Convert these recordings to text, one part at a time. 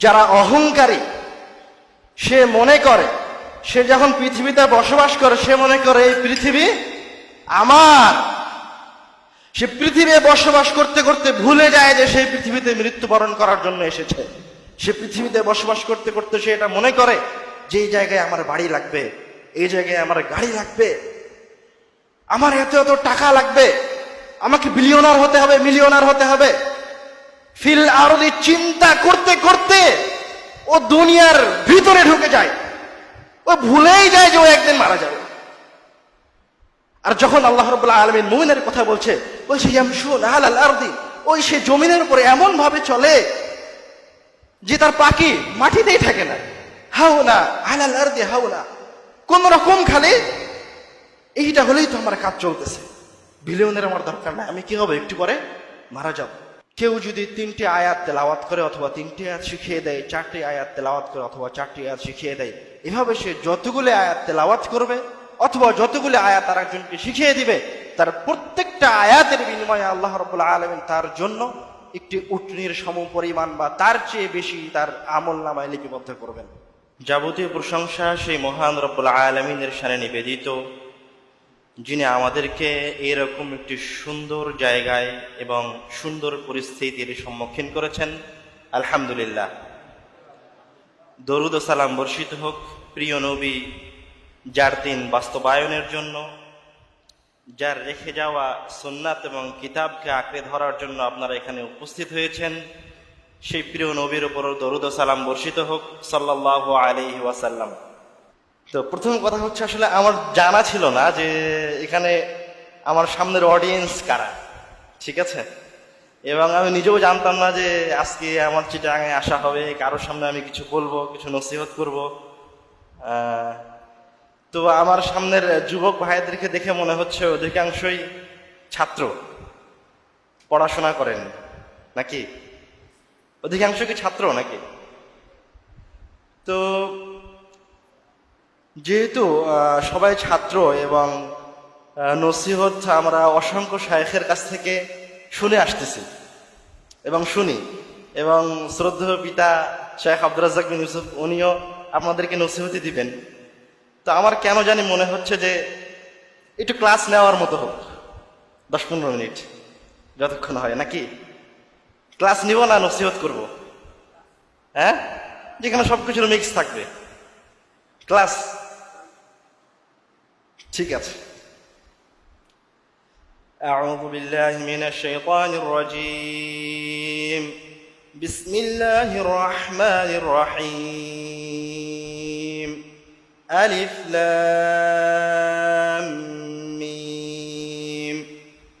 যারা অহংকারী, সে মনে করে, সে যখন পৃথিবীতে বসবাস করে, সে মনে করে, এই পৃথিবী আমার। সে পৃথিবী বসবাস করতে করতে ভুলে যায় যে সেই পৃথিবীতে মৃত্যুবরণ করার জন্য এসেছে। সে পৃথিবীতে বসবাস করতে করতে সে এটা মনে করে যে এই জায়গায় আমার বাড়ি লাগবে, এই জায়গায় আমার গাড়ি লাগবে, আমার এত এত টাকা লাগবে, আমাকে বিলিয়নার হতে হবে মিলিয়নার হতে হবে। ফিল আরদি চিন্তা করতে করতে ও দুনিয়ার ভিতরে ঢুকে যায়। ও ভুলেই যায় যে ও একদিন মারা যাবে। আর যখন আল্লাহ রবুল্লাহ আলমিন মুমিনের কথা বলছে বলছে ইয়ামশুন আলাল আরদি ওই সে জমিনের উপরে এমন ভাবে চলে যে তার পাখি মাটিতেই থাকে না। হাও না আলাল আরদি হাও না কোন রকম খালি এইটা হলেই তো আমার কাজ চলতেছে। বিলিয়নের আমার দরকার নাই, আমি কি হবে? একটু পরে মারা যাব। কেউ যদি তিনটি আয়াত তেলাওয়াত করে অথবা তিনটি আয়াত শিখিয়ে দেয়, চারটি আয়াত তেলাওয়াত করে অথবা চারটি আয়াত শিখিয়ে দেয়, এভাবে সে যতগুলো আয়াত তেলাওয়াত করবে অথবা যতগুলো আয়াত তার একজনকে শিখিয়ে দিবে, তার প্রত্যেকটা আয়াতের বিনিময়ে আল্লাহ রবুল্লাহ আলমিন তার জন্য একটি উটনির সম পরিমাণ বা তার চেয়ে বেশি তার আমল নামায় লিপিবদ্ধ করবেন। যাবতীয় প্রশংসা সেই মহান রব্বুল আলমিনের সানে নিবেদিত। যিনি আমাদেরকে এরকম একটি সুন্দর জায়গায় এবং সুন্দর পরিস্থিতির সম্মুখীন করেছেন, আলহামদুলিল্লাহ। দরুদ সালাম বর্ষিত হোক, প্রিয় নবী, যার দিন বাস্তবায়নের জন্য, যার রেখে যাওয়া সুন্নাত এবং কিতাবকে আঁকড়ে ধরার জন্য আপনারা এখানে উপস্থিত হয়েছেন, সেই প্রিয় নবীর উপর দরুদ সালাম বর্ষিত হোক সাল্লাহ আলহি ওয়াসাল্লাম। তো প্রথম কথা হচ্ছে আসলে আমার জানা ছিল না যে এখানে আমার সামনের অডিয়েন্স কারা, ঠিক আছে? এবং আমি নিজেও জানতাম না যে আজকে আমার চিটাঙে আসা হবে, কারোর সামনে আমি কিছু বলব, কিছু নসিহত করব। তো আমার সামনের যুবক ভাইদেরকে দেখে মনে হচ্ছে অধিকাংশই ছাত্র, পড়াশোনা করেন নাকি? অধিকাংশ কি ছাত্র নাকি? তো যেহেতু সবাই ছাত্র এবং নসিহত আমরা অসংখ্য শায়েখের কাছ থেকে শুনে আসতেছি এবং শুনি। এবং শ্রদ্ধেয় পিতা শেখ আব্দুর রাজ্জাক বিন ইউসুফ, উনিও আপনাদেরকে নসিহতি দিবেন। তো আমার কেন জানি মনে হচ্ছে যে একটু ক্লাস নেওয়ার মতো হোক। দশ পনেরো মিনিট যতক্ষণ হয়, নাকি? ক্লাস নিব না, নসিহত করব। হ্যাঁ? যেখানে সবকিছুর মিক্স থাকবে। ক্লাস ঠিক আছে أعوذ بالله من الشيطان الرجيم بسم الله الرحمن الرحيم ألف لام ميم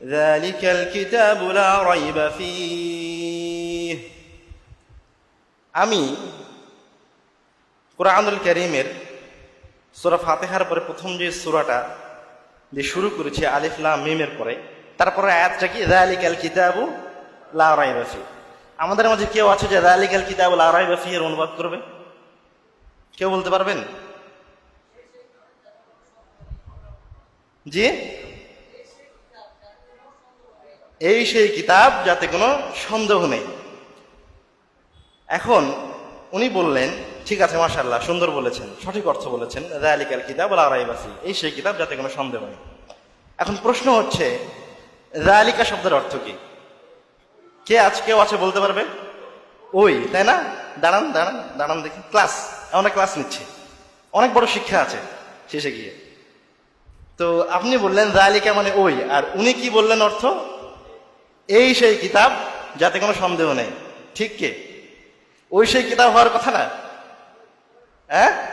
ذلك الكتاب لا ريب فيه আমি কোরআনুল করিমের সুরা ফাতেহার পরে প্রথম যে সুরাটা যে শুরু করেছি, আলিফ, লাম, মিমের পরে, তারপরে আয়াতটা কি? রালিকাল কিতাবু লা রাইবা ফি। আমাদের মাঝে কেউ আছে যে রালিকাল কিতাবু লা রাইবা ফি এর অনুবাদ করবে? কেউ বলতে পারবেন? জি? এই সেই কিতাব যাতে কোনো সন্দেহ নেই। এখন উনি বললেন ঠিক আছে মাশাল্লাহ সুন্দর বলেছেন, সঠিক অর্থ বলেছেন। রায়ালিকাল কিতাব আরাইবাসি এই সেই কিতাব যাতে কোনো সন্দেহ নেই। এখন প্রশ্ন হচ্ছে রায়ালিকা শব্দের অর্থ কি? কে আজ কেউ আছে বলতে পারবে? ওই, তাই না? দাঁড়ান দাঁড়ান দাঁড়ান দেখি। ক্লাস, আমরা ক্লাস নিচ্ছি। অনেক বড় শিক্ষা আছে শেষে গিয়ে। তো আপনি বললেন রায়ালিকা মানে ওই, আর উনি কি বললেন অর্থ? এই সেই কিতাব যাতে কোনো সন্দেহ নেই। ঠিক কে? ওই সেই কিতাব হওয়ার কথা না? হ্যাঁ?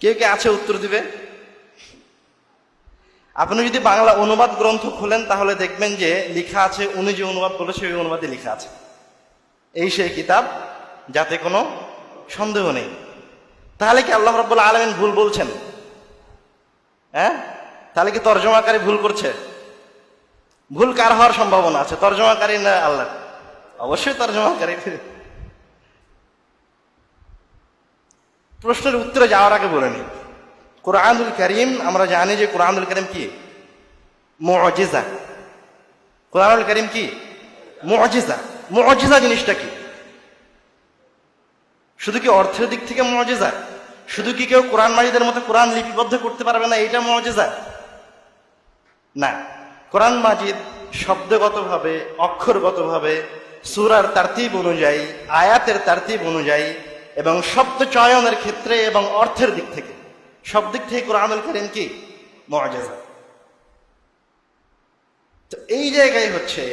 কেউ কে আছে উত্তর দিবে? আপনি যদি বাংলা অনুবাদ গ্রন্থ খোলেন, তাহলে দেখবেন যে লেখা আছে, উনি যে অনুবাদ করেছে, ওই অনুবাদে লেখা আছে। এই সেই কিতাব, যাতে কোনো সন্দেহ নেই। তাহলে কি আল্লাহ রব্বুল আলমিন ভুল বলছেন? হ্যাঁ? তাহলে কি তর্জমাকারী ভুল করছে? ভুল কার হওয়ার সম্ভাবনা আছে? তর্জমাকারী না আল্লাহ অবশ্যই তর্জমাকারী প্রশ্নের উত্তরে যাওয়ার আগে বলে নিই কোরআনুল করিম, আমরা জানি যে কোরআনুল করিম কি? মজিজা। কোরআনুল করিম কি? মজিজা। মজিজা জিনিসটা কি? শুধু কি অর্থের দিক থেকে মজেজা? শুধু কি কেউ কোরআন মাজিদের মতো কোরআন লিপিবদ্ধ করতে পারবে না এইটা মজেজা? না। কোরআন মাজিদ শব্দগতভাবে, অক্ষরগতভাবে, সুরার তারতিব অনুযায়ী, আয়াতের তারতিব অনুযায়ী এবং শব্দ চয়নের ক্ষেত্রে এবং অর্থের দিক থেকে। সব দিক থেকে কোরআনুল করিম কি? মজেজা। তো এই জায়গায় হচ্ছে,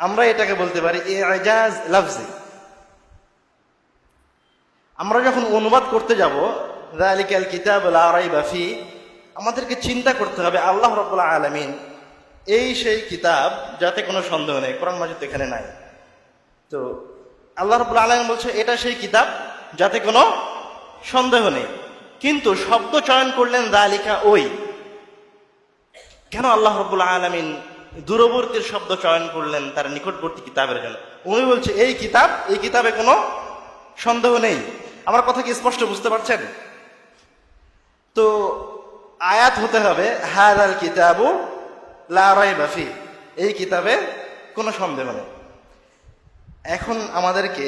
আমরা এটাকে বলতে পারি এ লাফজি। আমরা যখন অনুবাদ করতে যাব রালিকাল কিতাব আরাই বাফি আমাদেরকে চিন্তা করতে হবে আল্লাহ রব্বুল্লাহ আলমিন এই সেই কিতাব যাতে কোনো সন্দেহ নেই, কোরআন মাজিদ এখানে নাই। তো আল্লাহ রব্বুল আলমিন বলছে, এটা সেই কিতাব যাতে কোনো সন্দেহ নেই। কিন্তু শব্দ চয়ন করলেন দালিকা ওই। কেন আল্লাহ রব্বুল্লাহ আলমিন দূরবর্তীর শব্দ চয়ন করলেন তার নিকটবর্তী কিতাবের জন্য? উনি বলছে, এই কিতাব, এই কিতাবে কোনো সন্দেহ নেই। আমার কথা কি স্পষ্ট বুঝতে পারছেন? তো আয়াত হতে হবে হাদ আল কিতাবু বাফি এই কিতাবে কোনো সন্দেহ নেই। এখন আমাদেরকে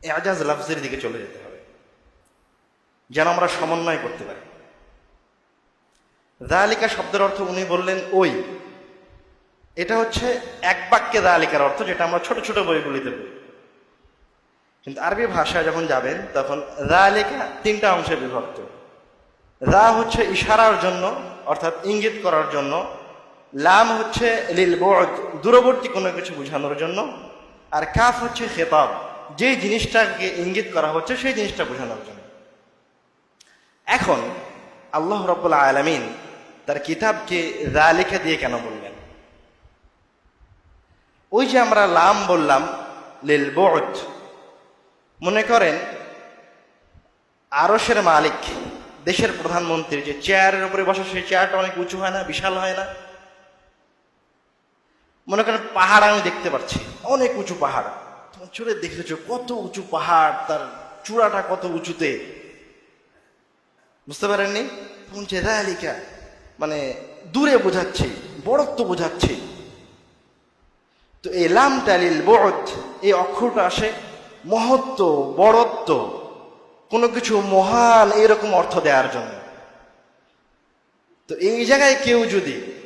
এজাজ লাফজের দিকে চলে যেতে হবে, যেন আমরা সমন্বয় করতে পারি। দালিকা শব্দের অর্থ উনি বললেন ওই। এটা হচ্ছে এক বাক্যে দালিকার অর্থ, যেটা আমরা ছোট ছোট বইগুলিতে বলি। কিন্তু আরবি ভাষায় যখন যাবেন, তখন দালিকা তিনটা অংশে বিভক্ত। রা হচ্ছে ইশারার জন্য, অর্থাৎ ইঙ্গিত করার জন্য। লাম হচ্ছে লিল দূরবর্তী কোনো কিছু বোঝানোর জন্য। আর কাফ হচ্ছে খেতাব। যে জিনিসটাকে ইঙ্গিত করা হচ্ছে, সেই জিনিসটা বোঝানোর জন্য। এখন আল্লাহ রব্বুল্লা আলমিন তার কিতাবকে রালিকা দিয়ে কেন বললেন? ওই যে আমরা লাম বললাম, লিল বোর্ড মনে করেন আরসের মালিক, দেশের প্রধানমন্ত্রী, যে চেয়ারের উপরে বসা, সেই চেয়ারটা অনেক উঁচু হয় না, বিশাল হয় না? মনে করেন পাহাড় আমি দেখতে পাচ্ছি। অনেক উঁচু পাহাড়। তোমার চলে দেখেছ কত উঁচু পাহাড়, তার চূড়াটা কত উঁচুতে? বুঝতে পারেননি? তখন যে রালিকা মানে দূরে বোঝাচ্ছি, বড়ত্ব বোঝাচ্ছে। তো এই লাম টালিল বড় এই অক্ষরটা আসে মহত্ব, বড়ত্ব। কোনো কিছু মহান এরকম অর্থ দেওয়ার জন্য। তো এই জায়গায় কেউ যদি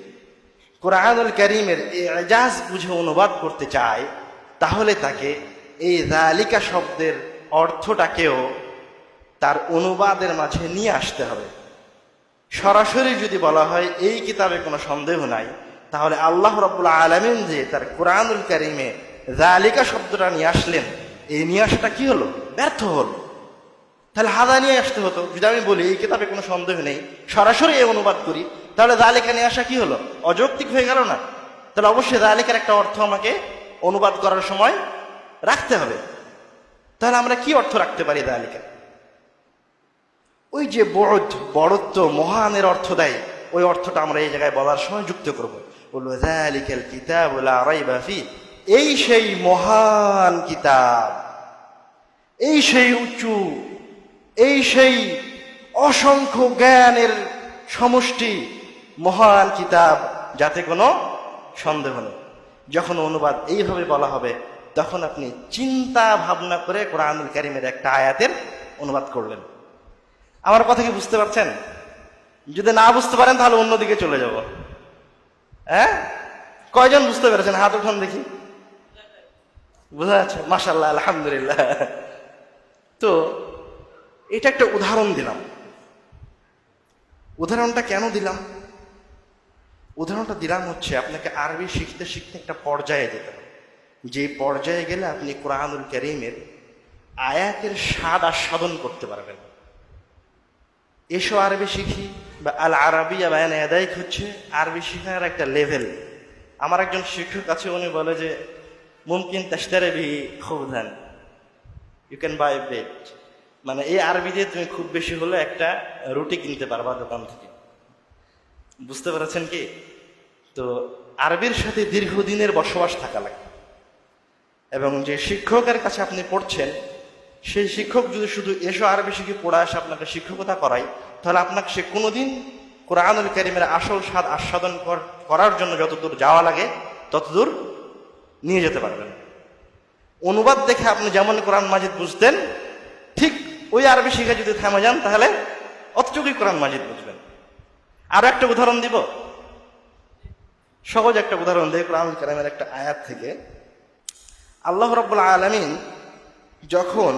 কোরআনুল করিমের এজাজ বুঝে অনুবাদ করতে চায়, তাহলে তাকে এই রালিকা শব্দের অর্থটাকেও তার অনুবাদের মাঝে নিয়ে আসতে হবে। সরাসরি যদি বলা হয় এই কিতাবে কোনো সন্দেহ নাই, তাহলে আল্লাহ রব্বুল্লা আলমিন যে তার কোরআনুল করিমে জালিকা শব্দটা নিয়ে আসলেন, এই নিয়ে আসাটা কি হলো? ব্যর্থ হলো। তাহলে হাদা নিয়ে আসতে হতো। যদি আমি বলি এই কিতাবে কোনো সন্দেহ নেই, সরাসরি এই অনুবাদ করি তাহলে জালিকা নিয়ে আসা কি হলো? অযৌক্তিক হয়ে গেল না? তাহলে অবশ্যই জালিকার একটা অর্থ আমাকে অনুবাদ করার সময় রাখতে হবে। তাহলে আমরা কি অর্থ রাখতে পারি জালিকা ওই যে বড় বড়ত্ব মহানের অর্থ দেয়, ওই অর্থটা আমরা এই জায়গায় বলার সময় যুক্ত করব। এই সেই মহান কিতাব, এই সেই উঁচু, এই সেই অসংখ্য জ্ঞানের সমষ্টি মহান কিতাব, যাতে কোনো সন্দেহ নেই। যখন অনুবাদ এইভাবে বলা হবে, তখন আপনি চিন্তা ভাবনা করে কোরআনুল করিমের একটা আয়াতের অনুবাদ করলেন। আমার কথা কি বুঝতে পারছেন? যদি না বুঝতে পারেন, তাহলে অন্যদিকে চলে যাব। হ্যাঁ? কয়জন বুঝতে পেরেছেন? হাত উঠান দেখি। বোঝা যাচ্ছে মাসাল্লাহ আলহামদুলিল্লাহ। তো, এটা একটা উদাহরণ দিলাম। উদাহরণটা কেন দিলাম? উদাহরণটা দিলাম হচ্ছে, আপনাকে আরবি শিখতে শিখতে একটা পর্যায়ে যেতে হবে। যে পর্যায়ে গেলে আপনি কোরআনুল করিমের আয়াতের স্বাদ আস্বাদন করতে পারবেন। এসো আরবি শিখি, বা আল আরবি বায়ান এদায়ক হচ্ছে আরবি শেখার একটা লেভেল আমার একজন শিক্ষক আছে, উনি বলে যে, মুমকিন তেস্তারে বি খুব ধান ইউ ক্যান বাই ব্রেড মানে এই আরবি দিয়ে তুমি খুব বেশি হলে একটা রুটি কিনতে পারবা দোকান থেকে। বুঝতে পেরেছেন কি? তো আরবির সাথে দীর্ঘদিনের বসবাস থাকা লাগে। এবং যে শিক্ষকের কাছে আপনি পড়ছেন, সেই শিক্ষক যদি শুধু এসো আরবি শিখে পড়া আসে আপনাকে শিক্ষকতা করায়, তাহলে আপনাকে সে কোনোদিন কোরআনুল করিমের আসল স্বাদ আস্বাদন করার জন্য যতদূর যাওয়া লাগে, ততদূর নিয়ে যেতে পারবেন। অনুবাদ দেখে আপনি যেমন কোরআন মাজিদ বুঝতেন, ঠিক ওই আরবি শিখে যদি থামে যান, তাহলে অতটুকুই কোরআন মাজিদ বুঝবেন। আরও একটা উদাহরণ দিব। সহজ একটা উদাহরণ দেয় কোরআন কালামের একটা আয়াত থেকে। আল্লাহ রব আলমিন যখন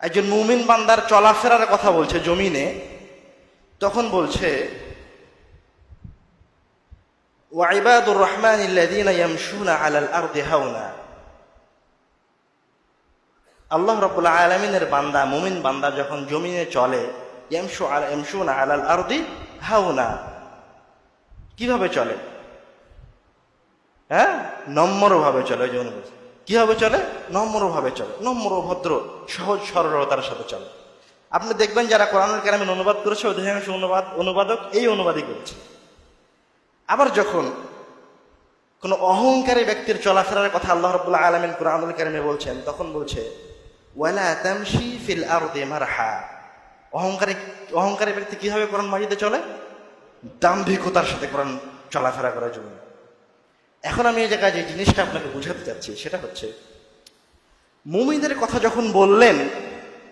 একজন মুমিন বান্দার চলাফেরার কথা বলছে জমিনে, তখন বলছে ওয়াইবাদুর রহমান আল্লাহ রব্বুল আলমিনের বান্দা, মুমিন বান্দা যখন জমিনে চলে, ইয়ামশু আল, ইয়ামশুনা আলাল আরদি হাউনা কীভাবে চলে? হ্যাঁ? নম্রভাবে চলে, ওই বলছে কীভাবে চলে? নম্রভাবে চলে। নম্র, ভদ্র, সহজ, সরলতার সাথে চলে। আপনি দেখবেন যারা কোরআনুল কালামের অনুবাদ করেছে অধিকাংশ অনুবাদ, অনুবাদক এই অনুবাদই করেছে। আবার যখন কোন অহংকারী ব্যক্তির চলাফেরার কথা আল্লাহ রবুল্লাহ আলমিন কোরআনুল কারিমে বলছেন, তখন বলছে, ওয়ালা তামশি ফিল আরদি মারহা। অহংকারী অহংকারী ব্যক্তি কীভাবে কোরআন মাজিদে চলে? দাম্ভিকতার সাথে কোরআন চলাফেরা করার জন্য। এখন আমি এই জায়গায় যে জিনিসটা আপনাকে বুঝাতে চাচ্ছি, সেটা হচ্ছে, মুমিনদের কথা যখন বললেন,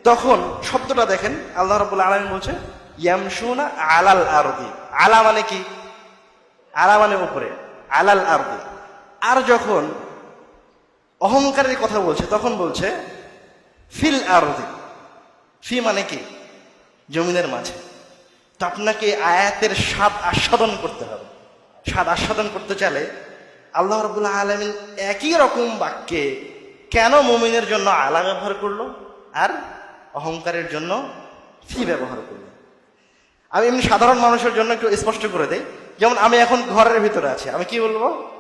তখন শব্দটা দেখেন, আল্লাহ রবুল্লাহ আলমিন বলছে, ইয়ামশুনা আলাল আরদি। আলা মানে কি? আলা মানে উপরে, আলাল আরদি। আর যখন অহংকারের কথা বলছে, তখন বলছে, ফিল আরদি। ফি মানে কি? জমিনের মাঝে। তো আপনাকে আয়াতের স্বাদ আস্বাদন করতে হবে। স্বাদ আস্বাদন করতে চাইলে আল্লাহ রবুল্লাহ আলমিন একই রকম বাক্যে কেন মুমিনের জন্য আলা ব্যবহার করল আর অহংকারের জন্য ফি ব্যবহার করল? আমি এমনি সাধারণ মানুষের জন্য একটু স্পষ্ট করে দেই। যেমন আমি এখন ঘরের ভিতরে আছি। আমি কি বলব?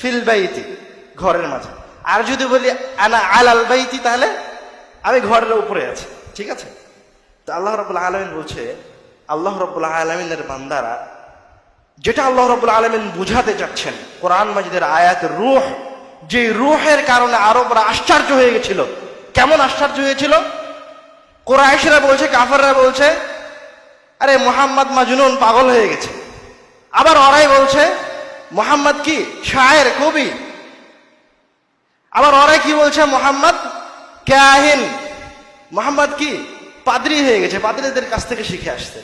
ফিল বাইতি, ঘরের মাঝে। আর যদি বলি আনা আলাল বাইতি তাহলে আমি ঘরের উপরে আছি। ঠিক আছে? তো আল্লাহ রবুল্লাহ আলমিন বলছে, আল্লাহ রবুল্লাহ আলমিনের বান্দারা যেটা আল্লাহ রবুল্লাহ আলমিন বুঝাতে চাচ্ছেন, কোরআন মাজিদের আয়াত রুহ যে রুহের কারণে আরবরা আশ্চর্য হয়ে গেছিল। কেমন আশ্চর্য হয়েছিল? কোরআশরা বলছে, কাফাররা বলছে, আরে মোহাম্মদ মাজনুন পাগল হয়ে গেছে। আবার ওরাই বলছে, মোহাম্মদ কি? শায়ের কবি। আবার ওরাই কি বলছে, মোহাম্মদ কাহিন মোহাম্মদ কি? পাদ্রি হয়ে গেছে, পাদ্রীদের কাছ থেকে শিখে আসছে।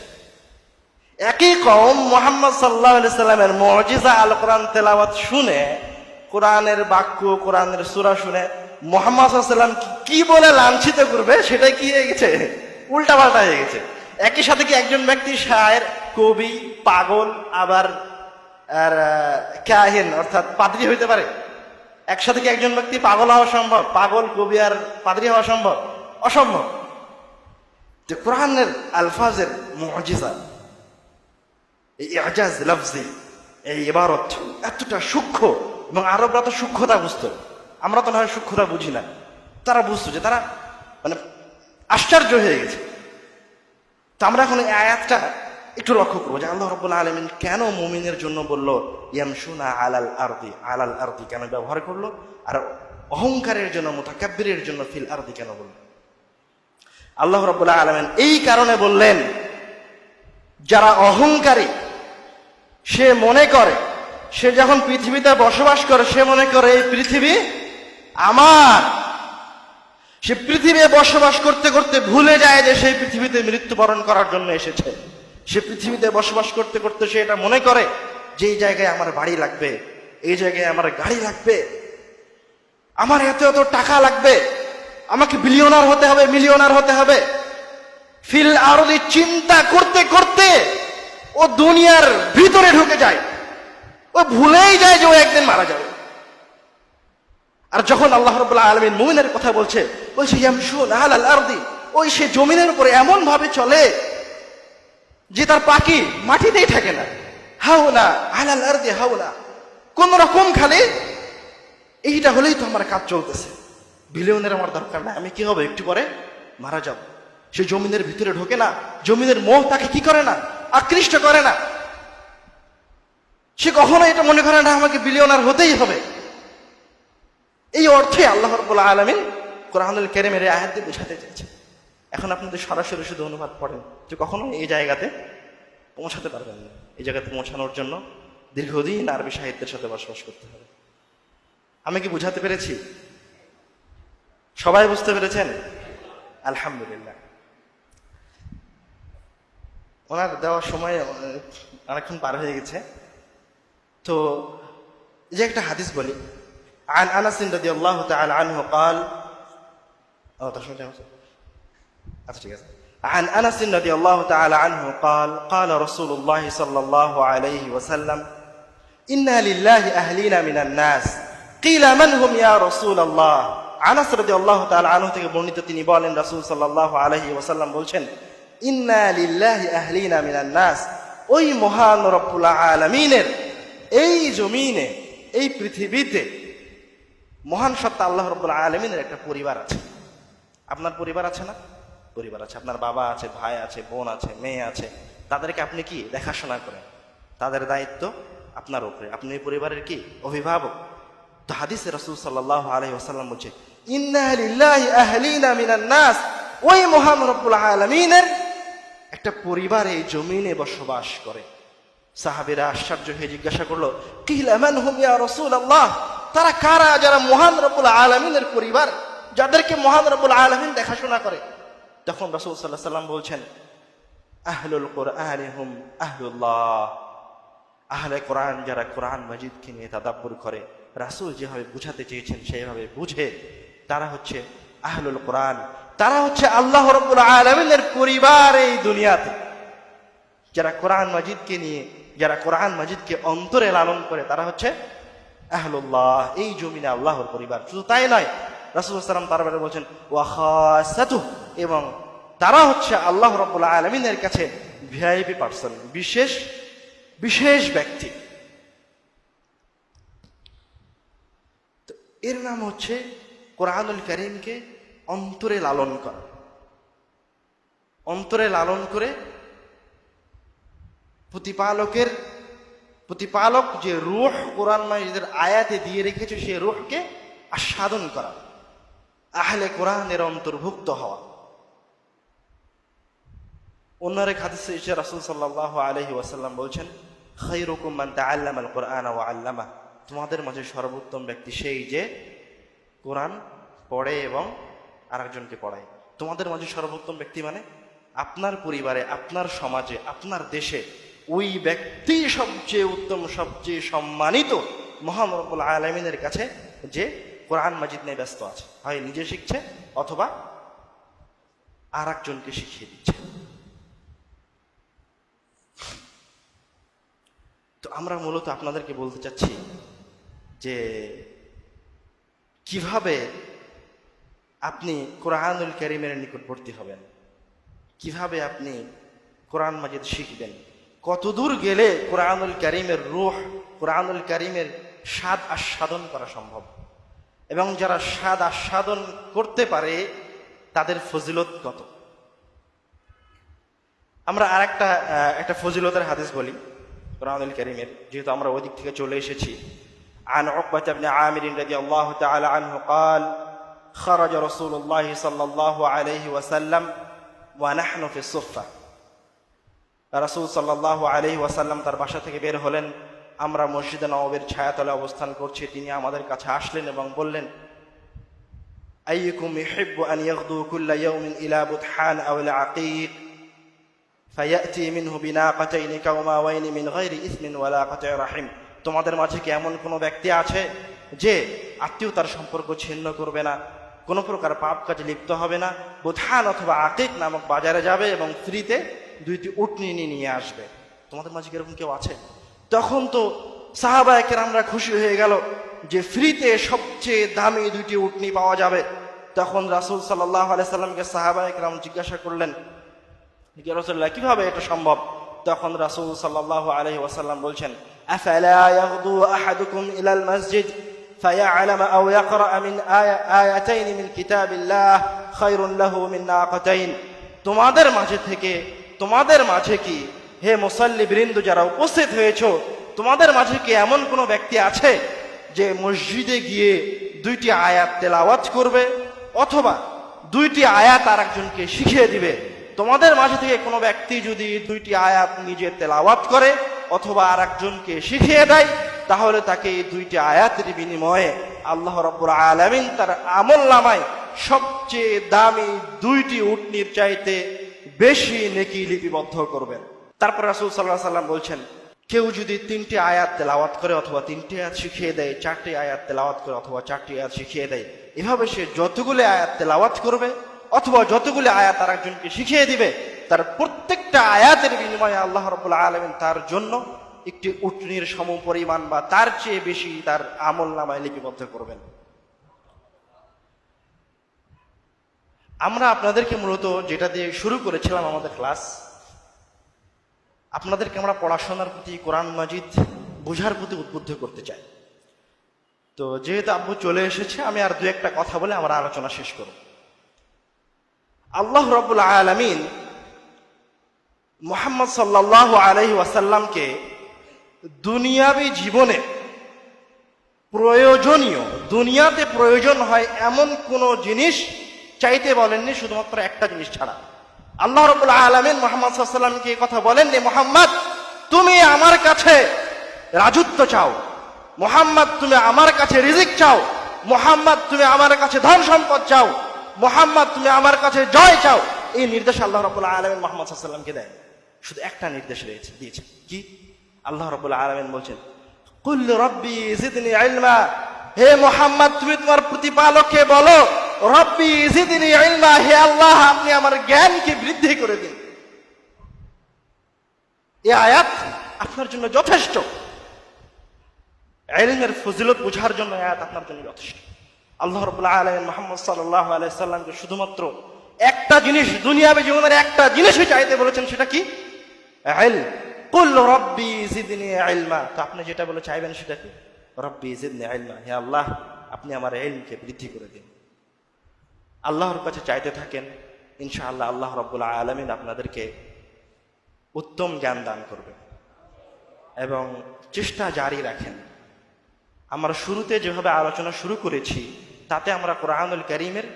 একই কম মোহাম্মদ সাল্লাহ সাল্লামের মজিজা আল কোরআন তেলাওয়াত শুনে, কোরআনের বাক্য, কোরআনের সুরা শুনে মোহাম্মদ সাল্লাম কি বলে লাঞ্ছিত করবে সেটাই কি হয়ে গেছে? উল্টা পাল্টা হয়ে গেছে। একই সাথে কি একজন ব্যক্তি শায়ের, কবি, পাগল, আবার, আর, কাহিন, অর্থাৎ পাদ্রি হইতে পারে? একসাথে কি একজন ব্যক্তি পাগল হওয়া সম্ভব? পাগল, কবি আর পাদ্রি হওয়া সম্ভব? অসম্ভব। যে কোরআনের আলফাজের মজিজা, এই আজাজ লফজি, এই এবারত এতটা সূক্ষ্ম এবং আরবরা তো সূক্ষ্মতা বুঝতো। আমরা তো না হয় সূক্ষ্মতা বুঝি না। তারা বুঝতো যে তারা মানে আশ্চর্য হয়ে গেছে। তো আমরা এখন এই আয়াতটা একটু লক্ষ্য করব যে আল্লাহ রব্বুল্লাহ আলমিন কেন মুমিনের জন্য বলল ইয়ামসুনা আলাল আরদি আলাল আরদি কেন ব্যবহার করল? আর অহংকারের জন্য, মোতাকাব্বিরের জন্য ফিল আরদি কেন বলল? আল্লাহ রব্বুল্লাহ আলমেন এই কারণে বললেন, যারা অহংকারী, সে মনে করে, সে যখন পৃথিবীতে বসবাস করে, সে মনে করে, এই পৃথিবী আমার। সে পৃথিবী বসবাস করতে করতে ভুলে যায় যে সেই পৃথিবীতে মৃত্যুবরণ করার জন্য এসেছে। সে পৃথিবীতে বসবাস করতে করতে সে এটা মনে করে যে এই জায়গায় আমার বাড়ি লাগবে, এই জায়গায় আমার গাড়ি লাগবে, আমার এত এত টাকা লাগবে আমাকে বিলিয়নার হতে হবে মিলিয়নার হতে হবে। ফিল আরদি চিন্তা করতে করতে ও দুনিয়ার ভিতরে ঢুকে যায়। ও ভুলেই যায় যে ও একদিন মারা যাবে। আর যখন আল্লাহ রবুল্লাহ আলমিন মুমিনের কথা বলছে বলছে ইয়ামশুন আলাল আরদি ওই সে জমিনের উপরে এমন ভাবে চলে যে তার পাখি মাটিতেই থাকে না। হাও না আলাল আরদি হাও না কোন রকম খালি, এইটা হলেই তো আমার কাজ চলতেছে। বিলিয়নের আমার দরকার না আমি কি হবে? একটু পরে মারা যাব। সে জমিনের ভিতরে ঢোকে না। জমিনের মোহ তাকে কি করে না? আকৃষ্ট করে না। সে কখনো এটা মনে করে না, আমাকে বিলিয়নার হতেই হবে। এই অর্থে আল্লাহ রব্বুল আলমিন কোরআনুল কেরেমের আয়াত দিয়ে বোঝাতে চেয়েছে। এখন আপনাদের সরাসরি শুধু অনুবাদ পড়েন যে কখনো এই জায়গাতে পৌঁছাতে পারবেন না। এই জায়গাতে পৌঁছানোর জন্য দীর্ঘদিন আরবি সাহিত্যের সাথে বসবাস করতে হবে। আমি কি বুঝাতে পেরেছি? সবাই বুঝতে পেরেছেন আলহামদুলিল্লাহ ওনার দেওয়ার সময় আহ, অনেকক্ষণ পার হয়ে গেছে তো এই যে একটা হাদিস বলি عن انس رضي الله تعالى عنه قال ও তার সঙ্গে যাওয়া উচিত? আচ্ছা ঠিক আছে عن انس رضي الله تعالى عنه قال قال رسول الله صلى الله عليه وسلم إنا لله أهلين من الناس قيل من هم يا رسول الله আনাস রাদিয়াল্লাহু তাআলা আনহু থেকে বর্ণিত তিনি বলেন, রাসূল সাল্লাল্লাহু আলাইহি ওয়াসাল্লাম বলছেন নাস। ওই মহান রব্বুল আলামিনের এই জমিনে, এই পৃথিবীতে মহান সত্তা আল্লাহ রব্বুল আলামিনের একটা পরিবার আছে। আপনার পরিবার আছে না? পরিবার আছে। আপনার বাবা আছে, ভাই আছে, বোন আছে, মেয়ে আছে। তাদেরকে আপনি কি? দেখাশোনা করেন। তাদের দায়িত্ব আপনার উপরে। আপনি পরিবারের কি? অভিভাবক। তো হাদিসে রসুল সাল্লাহ আলহি আসাল্লাম বলছে ওই রব্বুল আলামিনের একটা পরিবার এই জমিনে বসবাস করে। সাহাবীরা আশ্চর্য হয়ে জিজ্ঞাসা করল, কিলা মান হুম ইয়া রাসূলুল্লাহ? তারা কারা? যারা মহান রব্বুল আলামিনের পরিবার, যাদেরকে মহান রব্বুল আলামিন দেখাশোনা করে। তখন রাসূল আলাইহি সাল্লাম বলছেন, আহলুল কোরআন হুম আহলুল্লাহ। আহলে কোরআন যারা কোরআন মজিদকে নিয়ে তাদাব্বুর করে রাসূল যেভাবে বুঝাতে চেয়েছেন, সেইভাবে বুঝে তারা হচ্ছে আহলুল কোরআন। তারা হচ্ছে আল্লাহ রব্বুল আলামিনের পরিবার এই দুনিয়াতে। যারা কোরআন মজিদকে নিয়ে, যারা কোরআন মজিদকে অন্তরে লালন করে, তারা হচ্ছে আহলুল্লাহ, এই জমিনে আল্লাহর পরিবার। শুধু তাই নয়, রাসুল সাল্লাম তারপরে বলছেন ওয়াহাসাতু এবং তারা হচ্ছে আল্লাহ রব্বুল আলমিনের কাছে ভিআইপি পার্সন বিশেষ বিশেষ ব্যক্তি তো এর নাম হচ্ছে কোরআনুল করিমকে অন্তরে লালন করা। অন্তরে লালন করে প্রতিপালকের, প্রতিপালক যে রুহ কোরআন মাজিদের আয়াতে দিয়ে রেখেছে, সে রুহকে আস্বাদন করা। আহলে কোরআনের অন্তর্ভুক্ত হওয়া। অন্যরে এসে রাসূল সাল্লাল্লাহু আলাইহি ওয়াসাল্লাম বলছেন, খায়রুকুম মান তাআল্লামা আল কোরআন ওয়া আল্লামা তোমাদের মাঝে সর্বোত্তম ব্যক্তি সেই যে কোরআন পড়ে এবং আরেকজনকে পড়ায়। তোমাদের মাঝে সর্বোত্তম ব্যক্তি মানে আপনার পরিবারে, আপনার সমাজে, আপনার দেশে ওই ব্যক্তি সবচেয়ে উত্তম, সবচেয়ে সম্মানিত মহান আলমিনের কাছে যে কোরআন মাজিদ নিয়ে ব্যস্ত আছে। হয় নিজে শিখছে অথবা আর একজনকে শিখিয়ে দিচ্ছে। তো আমরা মূলত আপনাদেরকে বলতে চাচ্ছি যে কীভাবে আপনি কোরআনুল করিমের নিকটবর্তী হবেন? কীভাবে আপনি কোরআন মাজিদ শিখবেন? কতদূর গেলে কোরআনুল করিমের রুহ, কোরআনুল করিমের স্বাদ আস্বাদন করা সম্ভব? এবং যারা স্বাদ আস্বাদন করতে পারে, তাদের ফজিলত কত? আমরা আর একটা একটা ফজিলতের হাদিস বলি, কোরআনুল করিমের। যেহেতু আমরা ওদিক থেকে চলে এসেছি عن عقبة بن عامر رضي الله تعالى عنه قال خرج رسول الله صلى الله عليه وسلم ونحن في الصفة রাসূল সাল্লাল্লাহু আলাইহি ওয়াসাল্লাম তার বাসা থেকে বের হলেন আমরা মসজিদে নওয়াবের ছায়াতলে অবস্থান করছি তিনি আমাদের কাছে আসলেন এবং বললেন আইয়ুকুম ইউহিব্বু আন ইয়াগদু কুল্লা ইয়াউমিন ইলা বুতহান আও ইলা আকিক ফায়াতি মিনহু বিনাকাতাইনি কাওমাওয়াইনি মিন গায়রি ইসমিন ওয়ালা কাতাই রাহিম তোমাদের মাঝে কি এমন কোনো ব্যক্তি আছে যে আত্মীয়তার সম্পর্ক ছিন্ন করবে না? কোনো প্রকার পাপ কাজে লিপ্ত হবে না? বোধান অথবা আকিক নামক বাজারে যাবে এবং ফ্রিতে দুইটি উটনি নিয়ে আসবে। তোমাদের মাঝে কীরকম কেউ আছে? তখন তো সাহাবায়কের আমরা খুশি হয়ে গেল যে ফ্রিতে সবচেয়ে দামি দুইটি উটনি পাওয়া যাবে। তখন রাসুল সাল্লাহ আলাইসাল্লামকে সাহাবায়করাম জিজ্ঞাসা করলেন কীভাবে এটা সম্ভব? তখন রাসূল সাল্লাল্লাহু আলাইহি ওয়াসাল্লাম বলছেন আফালা ইয়াগদু আহাদুকুম ইলাল মসজিদ فيعلم أو يقرأ من آية آيتين من كتاب الله خير له من ناقتين তোমাদের মাঝে থেকে তোমাদের মাঝে কি হে মুসাল্লি বৃন্দ যারা উপস্থিত হয়েছো তোমাদের মাঝে কি এমন কোনো ব্যক্তি আছে যে মসজিদে গিয়ে দুইটি আয়াত তেলাওয়াত করবে অথবা দুইটি আয়াত আর একজনকে শিখিয়ে দিবে তোমাদের মাঝে থেকে কোনো ব্যক্তি যদি দুইটি আয়াত নিজে তেলাওয়াত করে অথবা আর একজনকে শিখিয়ে দেয়, তাহলে তাকে এই দুইটি আয়াতের বিনিময়ে আল্লাহ রব্বুর আলামিন তার আমল নামায় সবচেয়ে দামি দুইটি উটনির চাইতে বেশি নেকি লিপিবদ্ধ করবেন। তারপর রাসূল সাল্লাহ সাল্লাম বলছেন, কেউ যদি তিনটি আয়াত তেলাওয়াত করে অথবা তিনটি আয়াত শিখিয়ে দেয়, চারটি আয়াত তেলাওয়াত করে অথবা চারটি আয়াত শিখিয়ে দেয়, এভাবে সে যতগুলি আয়াত তেলাওয়াত করবে অথবা যতগুলি আয়াত তার একজনকে শিখিয়ে দিবে তার প্রত্যেকটা আয়াতের বিনিময়ে আল্লাহ রবুল্লা আলমিন তার জন্য একটি উটনির সম পরিমাণ বা তার চেয়ে বেশি তার আমল নামায় লিপিবদ্ধ করবেন। আমরা আপনাদেরকে মূলত যেটা দিয়ে শুরু করেছিলাম আমাদের ক্লাস, আপনাদেরকে আমরা পড়াশোনার প্রতি, কোরআন মাজিদ বোঝার প্রতি উদ্বুদ্ধ করতে চাই। তো যেহেতু আব্বু চলে এসেছে, আমি আর দু একটা কথা বলে আমরা আলোচনা শেষ করব। আল্লাহ রবুল আলমিন মোহাম্মদ সাল্লাহ আলহি ওয়াসাল্লামকে দুনিয়াবি জীবনে প্রয়োজনীয়, দুনিয়াতে প্রয়োজন হয় এমন কোন জিনিস চাইতে বলেননি, শুধুমাত্র একটা জিনিস ছাড়া। আল্লাহ রবুল্লা আলমিন মোহাম্মদ সাল্লামকে কথা বলেননি, মোহাম্মদ, তুমি আমার কাছে রাজত্ব চাও। মোহাম্মদ, তুমি আমার কাছে রিজিক চাও। মোহাম্মদ, তুমি আমার কাছে ধন সম্পদ চাও। মোহাম্মদ, তুমি আমার কাছে জয় চাও। এই নির্দেশ আল্লাহ রবুল্লা আলমিন মোহাম্মদ সাল্লামকে দেয়। শুধু একটা নির্দেশ রয়েছে, দিয়েছে। কি? আল্লাহ রবুল্লা আলমিন বলছেন হে মোহাম্মদ, তুমি তোমার প্রতিপালককে বলো, রব্বি জিদনি ইলমা। হে আল্লাহ, আপনি আমার জ্ঞানকে বৃদ্ধি করে দিন। এই আয়াত আপনার জন্য যথেষ্ট। এলমের ফজিলত বোঝার জন্য আয়াত আপনার জন্য যথেষ্ট। আল্লাহ রবুল্লাহ আলমিন মোহাম্মদ সাল্লাহ আলাইসাল্লামকে শুধুমাত্র একটা জিনিস, দুনিয়াবে জীবনের একটা জিনিসই চাইতে বলেছেন, সেটা কি? আপনি যেটা বলে চাইবেন সেটা কি? রব্বি জিদনি ইলমা। হে আল্লাহ, আপনি আমার ইলমকে বৃদ্ধি করে দিন। আল্লাহর কাছে চাইতে থাকেন, ইনশাআল্লাহ আল্লাহ রব্বুল্লাহ আলমিন আপনাদেরকে উত্তম জ্ঞান দান করবে এবং চেষ্টা জারি রাখেন। আমরা শুরুতে যেভাবে আলোচনা শুরু করেছি, তাতে আমরা কোরআনুল করিমের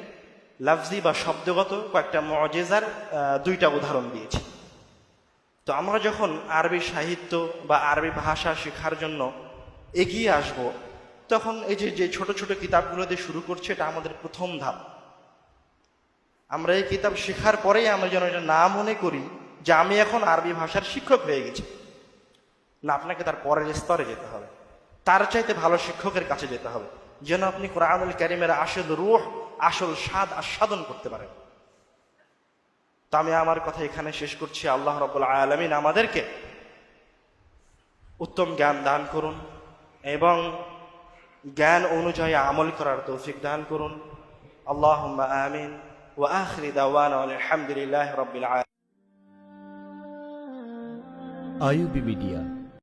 লাফজি বা শব্দগত কয়েকটা মজেজার দুইটা উদাহরণ দিয়েছি। তো আমরা যখন আরবি সাহিত্য বা আরবি ভাষা শেখার জন্য এগিয়ে আসব, তখন এই যে যে ছোট ছোট কিতাবগুলো দিয়ে শুরু করছে, এটা আমাদের প্রথম ধাপ। আমরা এই কিতাব শেখার পরেই আমরা যেন এটা না মনে করি যে আমি এখন আরবি ভাষার শিক্ষক হয়ে গেছি। না, আপনাকে তার পরের স্তরে যেতে হবে। তার চাইতে ভালো শিক্ষকের কাছে যেতে হবে। যেন আপনি কোরআনুল করিমের আসল রুহ, আসল স্বাদ আস্বাদন করতে পারেন। তো আমি আমার কথা এখানে শেষ করছি। আল্লাহ রবুল আলমিন আমাদেরকে উত্তম জ্ঞান দান করুন এবং জ্ঞান অনুযায়ী আমল করার তৌফিক দান করুন। আল্লাহ আমিন। ও আখরি দাওয়ান আলহামদুলিল্লাহ রবিল আয়ুবি মিডিয়া